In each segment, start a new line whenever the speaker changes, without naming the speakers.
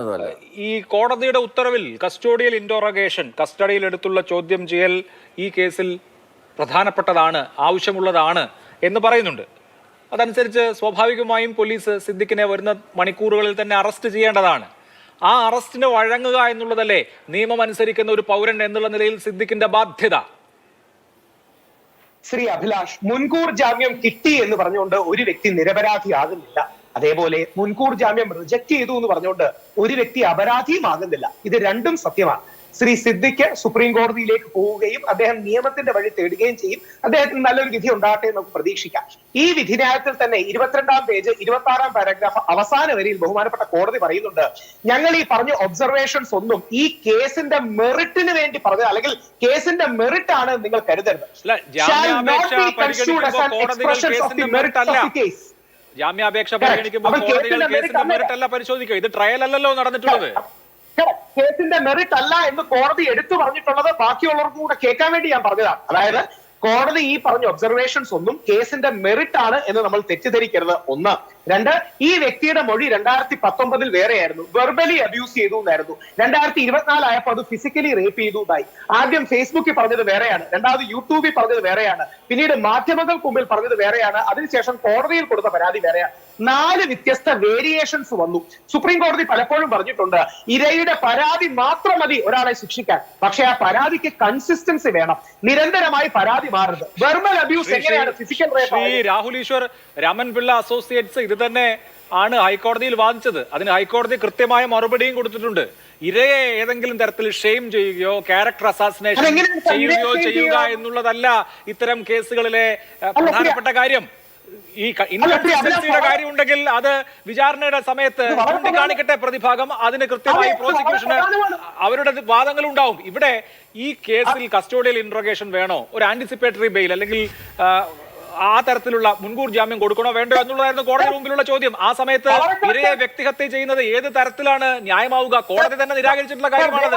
ഈ കോടതിയുടെ ഉത്തരവിൽ കസ്റ്റോഡിയൽ ഇന്റോറഗേഷൻ കസ്റ്റഡിയിൽ എടുത്തുള്ള ചോദ്യം ചെയ്യൽ ഈ കേസിൽ പ്രധാനപ്പെട്ടതാണ് ആവശ്യമുള്ളതാണ് എന്ന് പറയുന്നുണ്ട്. അതനുസരിച്ച് സ്വാഭാവികമായും പോലീസ് സിദ്ദിഖിനെ വരുന്ന മണിക്കൂറുകളിൽ തന്നെ അറസ്റ്റ് ചെയ്യേണ്ടതാണ്. ആ അറസ്റ്റിന് വഴങ്ങുക എന്നുള്ളതല്ലേ നിയമം അനുസരിക്കുന്ന ഒരു പൗരൻ എന്നുള്ള നിലയിൽ സിദ്ദിഖിന്റെ ബാധ്യത.
ശ്രീ അഭിലാഷ് മുൻകൂർ ജാമ്യം കിട്ടി എന്ന് പറഞ്ഞുകൊണ്ട് ഒരു വ്യക്തി നിരപരാധിയാകുന്നില്ല. അതേപോലെ മുൻകൂർ ജാമ്യം റിജക്ട് ചെയ്തു എന്ന് പറഞ്ഞുകൊണ്ട് ഒരു വ്യക്തി അപരാധിയുമാകുന്നില്ല. ഇത് രണ്ടും സത്യമാണ്. ശ്രീ സിദ്ദിഖ് സുപ്രീം കോടതിയിലേക്ക് പോവുകയും അദ്ദേഹം നിയമത്തിന്റെ വഴി തേടുകയും ചെയ്യും. അദ്ദേഹത്തിന് നല്ലൊരു വിധി ഉണ്ടാകട്ടെ എന്ന് നമുക്ക് പ്രതീക്ഷിക്കാം. ഈ വിധിന്യായത്തിൽ തന്നെ ഇരുപത്തിരണ്ടാം പേജ് ഇരുപത്തി ആറാം പാരഗ്രാഫ് അവസാന വരിയിൽ ബഹുമാനപ്പെട്ട കോടതി പറയുന്നുണ്ട് ഞങ്ങൾ ഈ പറഞ്ഞ ഒബ്സർവേഷൻസ് ഒന്നും ഈ കേസിന്റെ മെറിറ്റിന് വേണ്ടി പറഞ്ഞത് അല്ലെങ്കിൽ കേസിന്റെ മെറിറ്റ് ആണ് നിങ്ങൾ കരുതരുത്.
ജാമ്യാപേക്ഷ പരിഗണിക്കുമ്പോൾ കോടതികൾ കേസിന്റെ പരിശോധിക്കുക. ഇത് ട്രയൽ അല്ലല്ലോ നടന്നിട്ടുള്ളത്.
കേസിന്റെ മെറിറ്റ് അല്ല എന്ന് കോടതി എടുത്തു പറഞ്ഞിട്ടുള്ളത് ബാക്കിയുള്ളവർക്കും കൂടെ കേൾക്കാൻ വേണ്ടി ഞാൻ പറഞ്ഞതാണ്. അതായത് കോടതി ഈ പറഞ്ഞ ഒബ്സർവേഷൻസ് ഒന്നും കേസിന്റെ മെറിറ്റ് ആണ് എന്ന് നമ്മൾ തെറ്റിദ്ധരിക്കരുത്. ഒന്ന്. രണ്ട് ഈ വ്യക്തിയുടെ മൊഴി രണ്ടായിരത്തി പത്തൊമ്പതിൽ വേറെയായിരുന്നു. വെർബലി അബ്യൂസ് ചെയ്തു എന്നായിരുന്നു രണ്ടായിരത്തി ഇരുപത്തിനാലായപ്പോൾ അത് ഫിസിക്കലി റേപ്പ് ചെയ്തു എന്നായി ആദ്യം ഫേസ്ബുക്കിൽ പറഞ്ഞത് വേറെയാണ്. രണ്ടാമത് യൂട്യൂബിൽ പറഞ്ഞത് വേറെയാണ്. പിന്നീട് മാധ്യമങ്ങൾക്ക് മുമ്പിൽ പറഞ്ഞത് വേറെയാണ്. അതിനുശേഷം കോടതിയിൽ കൊടുത്ത പരാതി വേറെയാണ്. നാല് വ്യത്യസ്ത വേരിയേഷൻസ് വന്നു. സുപ്രീം കോടതി പലപ്പോഴും പറഞ്ഞിട്ടുണ്ട് ഇരയുടെ പരാതി മാത്രം മതി ഒരാളെ ശിക്ഷിക്കാൻ. പക്ഷെ ആ പരാതിക്ക് കൺസിസ്റ്റൻസി വേണം. നിരന്തരമായി പരാതി മാറരുത്. വെർബൽ അബ്യൂസ് എങ്ങനെയാണ് physical rape
Rahul Easwar Raman Pillai associates ഇത് തന്നെ ആണ് ഹൈക്കോടതിയിൽ വാദിച്ചത്. അതിന് ഹൈക്കോടതി കൃത്യമായ മറുപടിയും കൊടുത്തിട്ടുണ്ട്. ഇരയെ ഏതെങ്കിലും തരത്തിൽ ഷെയിം ചെയ്യുകയോ ക്യാരക്ടർ അസാസിനേഷൻ ചെയ്യുകയോ ചെയ്യുക? എന്നുള്ളതല്ല ഇത്തരം കേസുകളിലെ പ്രധാനപ്പെട്ട കാര്യം. ഈ ഇൻകൺസിസ്റ്റൻസിയുടെ കാര്യം ഉണ്ടെങ്കിൽ അത് വിചാരണയുടെ സമയത്ത്
കാണിക്കട്ടെ
ചൂണ്ടിക്കാണിക്കട്ടെ പ്രതിഭാഗം. അതിന് കൃത്യമായി
പ്രോസിക്യൂഷൻ
പ്രോസിക്യൂഷന് അവരുടെ വാദങ്ങൾ ഉണ്ടാവും ഇവിടെ ഈ കേസിൽ കസ്റ്റോഡിയൽ ഇൻട്രോഗേഷൻ വേണോ? ഒരു ആന്റിസിപ്പേറ്ററി ബെയിൽ അല്ലെങ്കിൽ ആ, തരത്തിലുള്ള മുൻകൂർ ജാമ്യം കൊടുക്കണോ വേണ്ടോ എന്നുള്ളതായിരുന്നു കോടതി മുമ്പിലുള്ള ചോദ്യം. ആ സമയത്ത് ഇരയെ വ്യക്തിഹത്യ ചെയ്യുന്നത് ഏത് തരത്തിലാണ് ന്യായമാവുക? കോടതി തന്നെ നിരാകരിച്ചിട്ടുള്ള കാര്യമാണത്.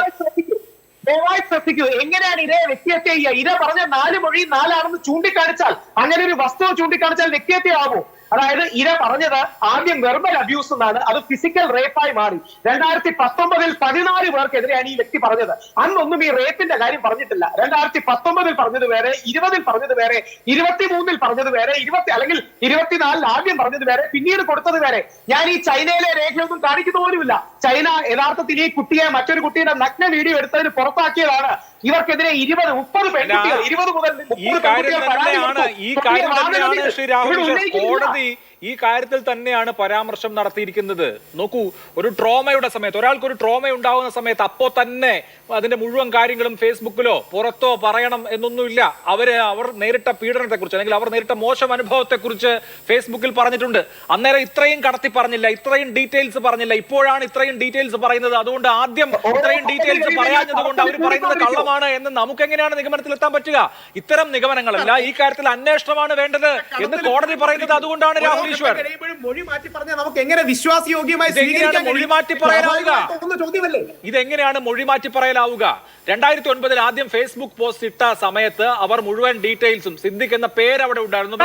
ദയവായി ശ്രദ്ധിക്കൂ. എങ്ങനെയാണ് ഇരയെ വ്യക്തിഹത്യ ചെയ്യുക? ഇര പറഞ്ഞ നാല് മൊഴി നാലാണെന്ന് ചൂണ്ടിക്കാണിച്ചാൽ അങ്ങനെ ഒരു വസ്തുത ചൂണ്ടിക്കാണിച്ചാൽ വ്യക്തിഹത്യയാവോ അതായത് ഇര പറഞ്ഞത് ആദ്യം വെർബൽ അബ്യൂസ് എന്നാണ്. അത് ഫിസിക്കൽ റേപ്പായി മാറി. രണ്ടായിരത്തി പത്തൊമ്പതിൽ പതിനാല് പേർക്കെതിരെയാണ് ഈ വ്യക്തി പറഞ്ഞത്. അന്നൊന്നും ഈ റേപ്പിന്റെ കാര്യം പറഞ്ഞിട്ടില്ല. രണ്ടായിരത്തി പത്തൊമ്പതിൽ പറഞ്ഞത് വേറെ ഇരുപതിൽ പറഞ്ഞത് വേറെ ഇരുപത്തിമൂന്നിൽ പറഞ്ഞത് വേറെ ഇരുപത്തി അല്ലെങ്കിൽ ഇരുപത്തിനാലിൽ ആദ്യം പറഞ്ഞത് വേറെ പിന്നീട് കൊടുത്തത് വേറെ. ഞാൻ ഈ ചൈനയിലെ രേഖയൊന്നും കാണിക്കുന്ന പോലുമില്ല ചൈന യഥാർത്ഥത്തിൽ ഈ കുട്ടിയെ മറ്റൊരു കുട്ടിയുടെ നഗ്ന വീഡിയോ എടുത്തതിന് പുറത്താക്കിയതാണ്. ഇവർക്കെതിരെ ഇരുപത് മുപ്പത് പെൺകുട്ടികൾ ഇരുപത് മുതൽ
ഈ കാര്യം തന്നെയാണ് ഈ കാര്യം തന്നെയാണ് ശ്രീ രാഹുൽ കോടതി ഈ കാര്യത്തിൽ തന്നെയാണ് പരാമർശം നടത്തിയിരിക്കുന്നത്. നോക്കൂ ഒരു ട്രോമയുടെ സമയത്ത് ഒരാൾക്ക് ഒരു ട്രോമ ഉണ്ടാകുന്ന സമയത്ത് അപ്പോ തന്നെ അതിന്റെ മുഴുവൻ കാര്യങ്ങളും ഫേസ്ബുക്കിലോ പുറത്തോ പറയണം എന്നൊന്നുമില്ല. അവർ അവർ നേരിട്ട പീഡനത്തെക്കുറിച്ച് അല്ലെങ്കിൽ അവർ നേരിട്ട മോശം അനുഭവത്തെക്കുറിച്ച് ഫേസ്ബുക്കിൽ പറഞ്ഞിട്ടുണ്ട്. അന്നേരം ഇത്രയും കടത്തി പറഞ്ഞില്ല ഇത്രയും ഡീറ്റെയിൽസ് പറഞ്ഞില്ല. ഇപ്പോഴാണ് ഇത്രയും ഡീറ്റെയിൽസ് പറയുന്നത്. അതുകൊണ്ട് ആദ്യം ഇത്രയും ഡീറ്റെയിൽസ് പറയാഞ്ഞത് കൊണ്ട് അവർ പറയുന്നത് കള്ളമാണ് എന്ന് നമുക്ക് എങ്ങനെയാണ് നിഗമനത്തിൽ എത്താൻ പറ്റുക? ഇത്തരം നിഗമനങ്ങളല്ല ഈ കാര്യത്തിൽ അന്വേഷണമാണ് വേണ്ടത് എന്ന് കോടതി പറയുന്നത് അതുകൊണ്ടാണ് രാഹുൽ ഈശ്വർ.
കഴിയുമ്പോഴും മൊഴി മാറ്റി പറഞ്ഞാൽ നമുക്ക് എങ്ങനെ വിശ്വാസയോഗ്യമായി
ഇതെങ്ങനെയാണ് മൊഴി? മാറ്റി പറയാനാവുക?
സ്വാഭാവികമായിട്ടും
ഇതെങ്ങനെയാണ് മൊഴി മാറ്റി പറയലാവുക? രണ്ടായിരത്തി ഒൻപതിൽ ആദ്യം ഫേസ്ബുക്ക് പോസ്റ്റ് ഇട്ട സമയത്ത് അവർ മുഴുവൻ ഡീറ്റെയിൽസും സിദ്ദിഖ് എന്ന പേര് അവിടെ ഉണ്ടായിരുന്നു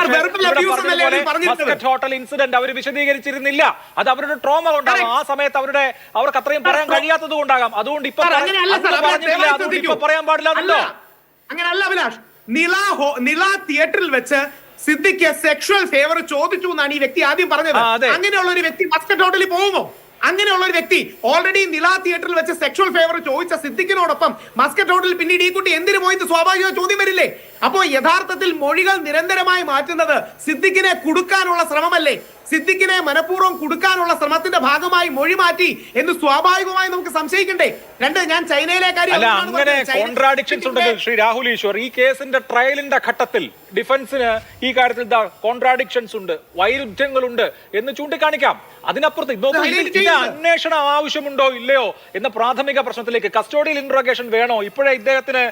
ഹോട്ടൽ ഇൻസിഡന്റ് അവർ വിശദീകരിച്ചിരുന്നില്ല. അത് അവരുടെ ട്രോമ കൊണ്ടാകാം ആ സമയത്ത് അവരുടെ അവർക്ക് അത്രയും പറയാൻ കഴിയാത്തത് കൊണ്ടാകാം. അതുകൊണ്ട് ഇപ്പൊ പറഞ്ഞിട്ടില്ല. അതുകൊണ്ട് പറയാൻ പാടില്ല
അങ്ങനെയല്ല അഭിലാഷ്. നില നില തിയേറ്ററിൽ വെച്ച് സിദ്ദിഖ് സെക്ഷൽ ഫേവർ ചോദിച്ചു എന്നാണ് ഈ വ്യക്തി ആദ്യം പറഞ്ഞത്. അങ്ങനെയുള്ള ഒരു വ്യക്തി മസ്കറ്റ് ഹോട്ടലിൽ പോകുമോ? അങ്ങനെയുള്ള ഒരു വ്യക്തി ഓൾറെഡി നില തിയേറ്ററിൽ വെച്ച് സെക്ഷൽ ഫേവർ ചോദിച്ച സിദ്ദിഖിനോടൊപ്പം മസ്കറ്റ് ഹോട്ടലിൽ പിന്നീട് ഈ കുട്ടി എന്തിനു പോയിട്ട് സ്വാഭാവിക ചോദ്യം വരില്ലേ? അപ്പോ യഥാർത്ഥത്തിൽ മൊഴികൾ നിരന്തരമായി മാറ്റുന്നത് സിദ്ദിഖിനെ കൊടുക്കാനുള്ള ശ്രമമല്ലേ? സിദ്ദിഖിനെ മനഃപൂർവം കൊടുക്കാനുള്ള ശ്രമത്തിന്റെ ഭാഗമായി മൊഴി മാറ്റി എന്ന് സ്വാഭാവികമായി നമുക്ക് സംശയിക്കണ്ടേ? രണ്ട് ഞാൻ ചൈനയിലെ കാര്യം
ശ്രീ രാഹുൽ ഈശ്വർ ഈ കേസിന്റെ ട്രയലിന്റെ ഘട്ടത്തിൽ ഡിഫൻസിന് ഈ കാര്യത്തിൽ കോൺട്രാഡിക്ഷൻസ് ഉണ്ട് വൈരുദ്ധ്യങ്ങളുണ്ട് എന്ന് ചൂണ്ടിക്കാണിക്കാം. അതിനപ്പുറത്ത് അന്വേഷണം ആവശ്യമുണ്ടോ ഇല്ലയോ എന്ന പ്രാഥമിക പ്രശ്നത്തിലേക്ക് കസ്റ്റോഡിയൽ ഇൻട്രോഗേഷൻ വേണോ? ഇപ്പോഴേ ഇദ്ദേഹത്തിന്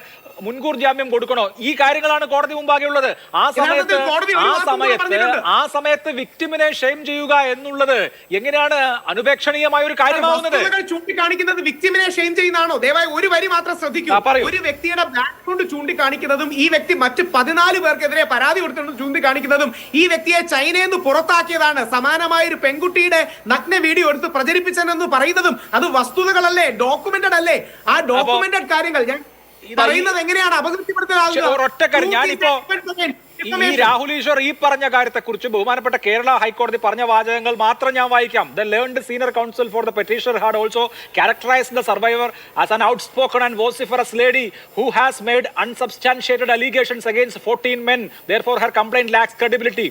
മുൻകൂർ ജാമ്യം കൊടുക്കണോ? ഈ കാര്യങ്ങളാണ് കോടതി മുമ്പാകെ ഉള്ളത്. ആ സമയത്ത് ആ സമയത്ത് ആ സമയത്ത് വിക്ടിമിനെ ഷെയിം ചെയ്യുക എന്നുള്ളത് എങ്ങനെയാണ് അനുപേക്ഷണീയമായ ഒരു കാര്യമാവുന്നത്
ചൂണ്ടിക്കാണിക്കുന്നത് വിക്ടിമിനെ ഷെയിം ചെയ്യുന്നതാണോ? ദയവായി ഒരു വരി മാത്രം ശ്രദ്ധിക്കൂ. ഒരു വ്യക്തിയുടെ ബാക്ക്ഗ്രൗണ്ട് ചൂണ്ടിക്കാണിക്കുന്നതും ഈ വ്യക്തി മറ്റ് പതിനാല് പേർക്കെതിരെ പരാതി കൊടുത്തിട്ടുണ്ട് ചൂണ്ടിക്കാണിക്കുന്നതും ഈ വ്യക്തിയെ ചൈനയിൽ നിന്ന് പുറത്താക്കിയതാണ്. സമാനമായ ഒരു പെൺകുട്ടിയുടെ നഗ്ന വീഡിയോ എടുത്ത് പ്രചരിപ്പിച്ചതെന്ന് പറയുന്നതും അത് വസ്തുതകളല്ലേ? ഡോക്യുമെന്റഡ് അല്ലേ? ആ ഡോക്യുമെന്റഡ് കാര്യങ്ങൾ ഞാൻ പറയുന്നത് എങ്ങനെയാണ്? അപകീർത്തിപ്പെടുത്തലാകുക?
ഈ രാഹുൽ ഈശ്വർ ഈ പറഞ്ഞ കാര്യത്തെക്കുറിച്ച് ബഹുമാനപ്പെട്ട കേരള ഹൈക്കോടതി പറഞ്ഞ വാചകങ്ങൾ മാത്രം ഞാൻ വായിക്കാം. The learned senior counsel for the petitioner had also characterise the survivor as an outspoken and vociferous lady who has made unsubstantiated allegations against fourteen men therefore her complaint lacks credibility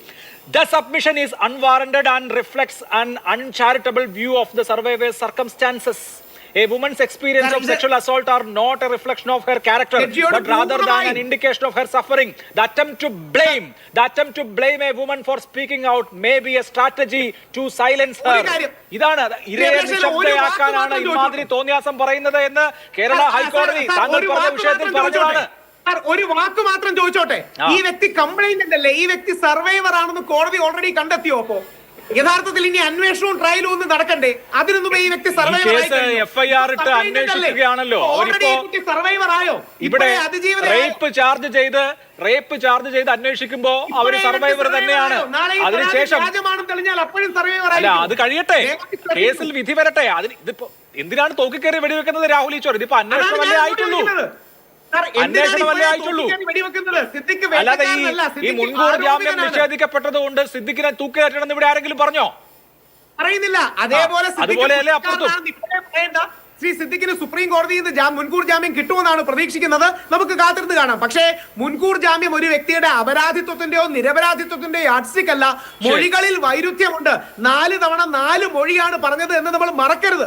the submission is unwarranted and reflects an uncharitable view of the survivor's circumstances a woman's experience
that
of sexual a... assault are not a reflection of her character but rather than an indication of her suffering. The attempt to blame, the attempt to blame a woman for speaking out may be a strategy to silence her. ഇതാണ്. ഇരയെ നിശബ്ദയാക്കാനാണ്
മാത്രം
ഇമാതിരി തോന്നിയാസം പറയുന്നത് എന്ന് കേരള ഹൈക്കോടതി താങ്കൾ പറഞ്ഞ വിഷയത്തിൽ പറഞ്ഞതാണ്
ഒരു വാക്ക് മാത്രം ചോദിച്ചോട്ടെ. ഈ വ്യക്തി കംപ്ലൈന്റ് അല്ലേ ഈ വ്യക്തി സർവൈവർ ആണെന്ന് കോടതി ഓൾറെഡി കണ്ടെത്തിയോ അപ്പോ യഥാർത്ഥത്തിൽ ഇനി അന്വേഷണവും ട്രയലും ഒന്നും നടക്കണ്ടേ? അതിനൊന്നും ഈ വ്യക്തി സർവൈവർ ആയോ?
ഇവിടെ റേപ്പ് ചാർജ് ചെയ്ത് റേപ്പ് ചാർജ് ചെയ്ത് അന്വേഷിക്കുമ്പോ അവർ സർവൈവർ തന്നെയാണ്. അതിനുശേഷം അല്ല അത് കഴിയട്ടെ. കേസിൽ വിധി വരട്ടെ. അതിന് ഇതിപ്പോ എന്തിനാണ് തോക്കിക്കേറി വെടിവെക്കുന്നത് രാഹുൽ ഈശ്വർ? ഇതിപ്പോ അന്വേഷണം ആയിട്ടുള്ളൂ. അന്വേഷണമല്ലേ ആയിട്ടുള്ളൂ. അല്ലാതെ ഈ ഈ മുൻകൂർ ജാമ്യം നിഷേധിക്കപ്പെട്ടത് കൊണ്ട് സിദ്ദിഖിനെ തൂക്കിലേറ്റണമെന്ന് ഇവിടെ ആരെങ്കിലും പറഞ്ഞോ?
അറിയുന്നില്ല അതേപോലെ ശ്രീ സിദ്ദിഖിന് സുപ്രീം കോടതിയിൽ നിന്ന് മുൻകൂർ ജാമ്യം കിട്ടുമെന്നാണ് പ്രതീക്ഷിക്കുന്നത്. നമുക്ക് കാത്തിരുന്ന് കാണാം. പക്ഷേ മുൻകൂർ ജാമ്യം ഒരു വ്യക്തിയുടെ അപരാധിത്വത്തിന്റെയോ നിരപരാധിത്വത്തിന്റെയോ യാഡ്സ്റ്റിക് മൊഴികളിൽ വൈരുദ്ധ്യമുണ്ട്. നാല് തവണ നാല് മൊഴിയാണ് പറഞ്ഞത് എന്ന് നമ്മൾ മറക്കരുത്.